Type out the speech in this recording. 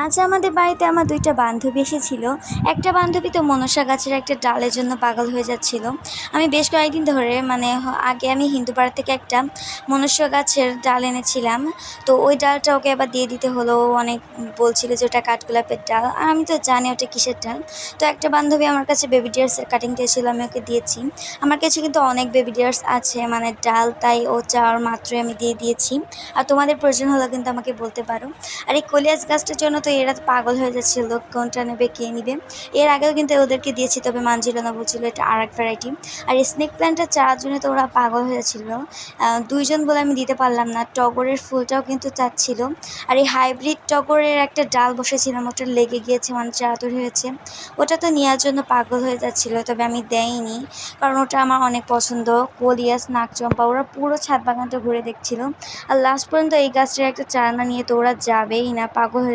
আজ আমাদের বাড়িতে আমার দুইটা বান্ধবী এসেছিল। একটা বান্ধবী তো মনসা গাছের একটা ডালের জন্য পাগল হয়ে যাচ্ছিল। আমি বেশ কয়েকদিন ধরে মানে আগে আমি হিন্দুপাড়া থেকে একটা মনুষ্য গাছের ডাল এনেছিলাম। তো ওই ডালটা ওকে আবার দিয়ে দিতে হলো। অনেক বলছিল যে ওটা কাঠগোলাপের ডাল। আর আমি তো জানি ওটা কিসের ডাল। তো একটা বান্ধবী আমার কাছে বেবি ডিয়ার্সের কাটিং দিয়েছিল আমি ওকে দিয়েছি। আমার কাছে কিন্তু অনেক বেবি ডিয়ার্স আছে মানে ডাল তাই ও চাওয়ার মাত্রই আমি দিয়ে দিয়েছি। আর তোমাদের প্রয়োজন হলে কিন্তু আমাকে বলতে পারো। আর এই কলিয়াস গাছটার জন্য তো এরা পাগল হয়ে যাচ্ছিল কোনটা নেবে, কে নিবে? এর আগেও কিন্তু ওদেরকে দিয়েছি, তবে মানছিল না, বলছিল এটা আর এক ভ্যারাইটি আর স্নেক প্ল্যান্টটা চারার জন্য তো ওরা পাগল হয়ে যাচ্ছিল। দুইজন বলে আমি দিতে পারলাম না, টগরের ফুলটাও কিন্তু চাচ্ছিল। আর এই হাইব্রিড টগরের একটা ডাল বসেছিলাম ওটা লেগে গিয়েছে মানে চারা হয়েছে। ওটা তো নেওয়ার জন্য পাগল হয়ে যাচ্ছিল, তবে আমি দেইনি, কারণ ওটা আমার অনেক পছন্দ। কলিয়াস নাকচম্পা ওরা পুরো ছাদ বাগানটা ঘুরে দেখছিল। আর লাস্ট পর্যন্ত এই গাছটার একটা চারা না নিয়ে তো ওরা যাবেই না, পাগল হয়ে